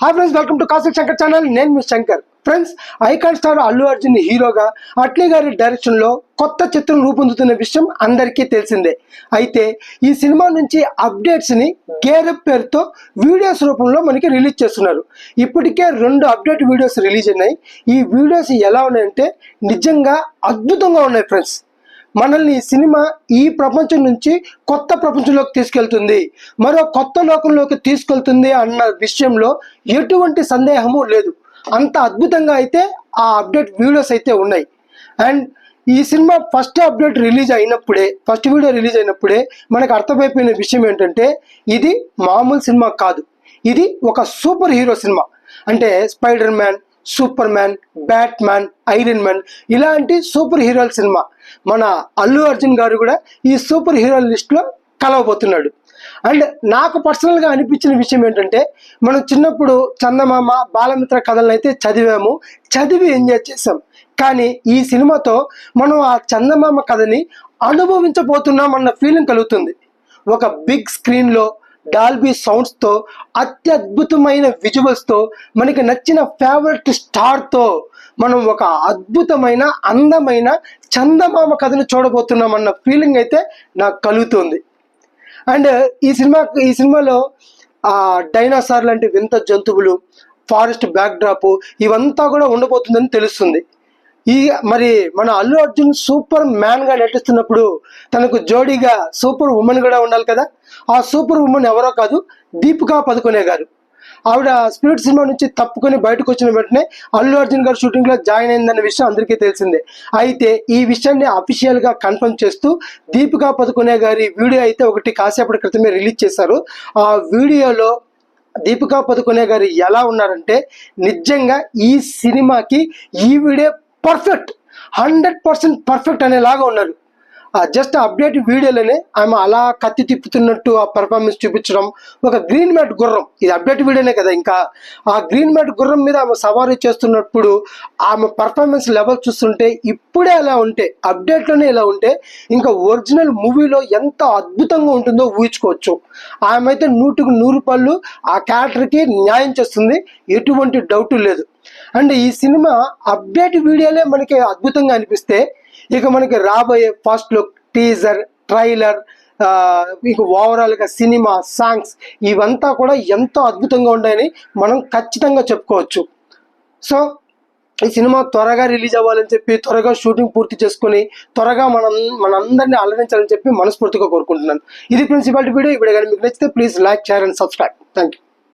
Hi friends welcome to కాసిక్ Shankar channel నేను మీ Shankar. Friends icon star Allu Arjun హీరోగా అట్లీ గారి డైరెక్షన్లో కొత్త చిత్రం రూపొందుతున్న విషయం అందరికీ తెలిసిందే. అయితే ఈ సినిమా నుంచి అప్డేట్స్ని గేరప్ పేరుతో వీడియోస్ రూపంలో మనకి రిలీజ్ చేస్తున్నారు. ఇప్పటికే రెండు అప్డేట్ వీడియోస్ రిలీజ్ అయినాయి. ఈ వీడియోస్ ఎలా ఉన్నాయంటే నిజంగా అద్భుతంగా ఉన్నాయి ఫ్రెండ్స్ మనల్ని సినిమా ఈ ప్రపంచం నుంచి కొత్త ప్రపంచంలోకి తీసుకెళ్తుంది. మరో కొత్త లోకంలోకి తీసుకెళ్తుంది అన్న విషయంలో ఎటువంటి సందేహము లేదు. అంత అద్భుతంగా అయితే ఆ అప్డేట్ వీడియోస్ అయితే ఉన్నాయి. అండ్ ఈ సినిమా ఫస్ట్ అప్డేట్ రిలీజ్ అయినప్పుడే ఫస్ట్ వీడియో రిలీజ్ అయినప్పుడే మనకు అర్థమైపోయిన విషయం ఏంటంటే ఇది మామూలు సినిమా కాదు. ఇది ఒక సూపర్ హీరో సినిమా. అంటే spider man super man bat man iron man ఇలాంటి సూపర్ హీరోల సినిమా. మన అల్లు అర్జున్ గారు కూడా ఈ సూపర్ హీరోల లిస్ట్లో కలవబోతున్నాడు. అండ్ నాకు పర్సనల్గా అనిపించిన విషయం ఏంటంటే మనం చిన్నప్పుడు చందమామ బాలమిత్ర కథలను అయితే చదివాము. చదివి ఎంజాయ్ చేసాం కానీ ఈ సినిమాతో మనం ఆ చందమామ కథని అనుభవించబోతున్నాం అన్న ఫీలింగ్ కలుగుతుంది. ఒక బిగ్ స్క్రీన్లో డాల్బీ సౌండ్స్తో అత్యద్భుతమైన విజువల్స్తో మనకి నచ్చిన ఫేవరెట్ స్టార్తో మనం ఒక అద్భుతమైన అందమైన చందమామ కథను చూడబోతున్నాం అన్న ఫీలింగ్ అయితే నాకు కలుగుతుంది. అండ్ ఈ సినిమా ఈ సినిమాలో డైనోసార్ లాంటి వింత జంతువులు ఫారెస్ట్ బ్యాక్డ్రాప్ ఇవంతా కూడా ఉండబోతుందని తెలుస్తుంది. ఈ మరి మన అల్లు అర్జున్ సూపర్ మ్యాన్గా నటిస్తున్నప్పుడు తనకు జోడీగా సూపర్ ఉమెన్ కూడా ఉండాలి కదా? ఆ సూపర్ ఉమెన్ ఎవరో కాదు దీపికా పదుకునే గారు. ఆవిడ స్పిరిట్ సినిమా నుంచి తప్పుకొని బయటకు వచ్చిన వెంటనే అల్లు అర్జున్ గారు షూటింగ్లో జాయిన్ అయిందన్న విషయం అందరికీ తెలిసిందే. అయితే ఈ విషయాన్ని అఫీషియల్గా కన్ఫర్మ్ చేస్తూ దీపికా పదుకునే గారి వీడియో అయితే ఒకటి కాసేపటి క్రితమే రిలీజ్ చేశారు. ఆ వీడియోలో దీపికా పదుకునే గారు ఎలా ఉన్నారంటే నిజంగా ఈ సినిమాకి ఈ పర్ఫెక్ట్ హండ్రెడ్ పర్సెంట్ పర్ఫెక్ట్ అనేలాగా ఉన్నారు. జస్ట్ అప్డేట్ వీడియోలోనే ఆమె అలా కత్తి తిప్పుతున్నట్టు ఆ పెర్ఫార్మెన్స్ చూపించడం ఒక గ్రీన్ మ్యాట్ గుర్రం. ఇది అప్డేట్ వీడియోనే కదా ఇంకా. ఆ గ్రీన్ మ్యాట్ గుర్రం మీద ఆమె సవారీ చేస్తున్నప్పుడు ఆమె పర్ఫార్మెన్స్ లెవెల్ చూస్తుంటే ఇప్పుడే అలా ఉంటే అప్డేట్లోనే ఇలా ఉంటే ఇంకా ఒరిజినల్ మూవీలో ఎంత అద్భుతంగా ఉంటుందో ఊహించుకోవచ్చు. ఆమె అయితే నూటికి నూరు పళ్ళు ఆ క్యారెక్టర్కి న్యాయం చేస్తుంది. ఎటువంటి డౌట్ లేదు. అండ్ ఈ సినిమా అప్డేట్ వీడియోలే మనకి అద్భుతంగా అనిపిస్తే ఇక మనకి రాబోయే ఫస్ట్ లుక్ టీజర్ ట్రైలర్ ఇక ఓవరాల్గా సినిమా సాంగ్స్ ఇవంతా కూడా ఎంతో అద్భుతంగా ఉంటాయని మనం ఖచ్చితంగా చెప్పుకోవచ్చు. సో ఈ సినిమా త్వరగా రిలీజ్ అవ్వాలని చెప్పి త్వరగా షూటింగ్ పూర్తి చేసుకొని త్వరగా మనం మనందరినీ అలరించాలని చెప్పి మనస్ఫూర్తిగా కోరుకుంటున్నాను. ఇది ప్రిన్సిపాలిటీ వీడియో. ఇప్పుడు కానీ మీకు నచ్చితే please like share and subscribe thank you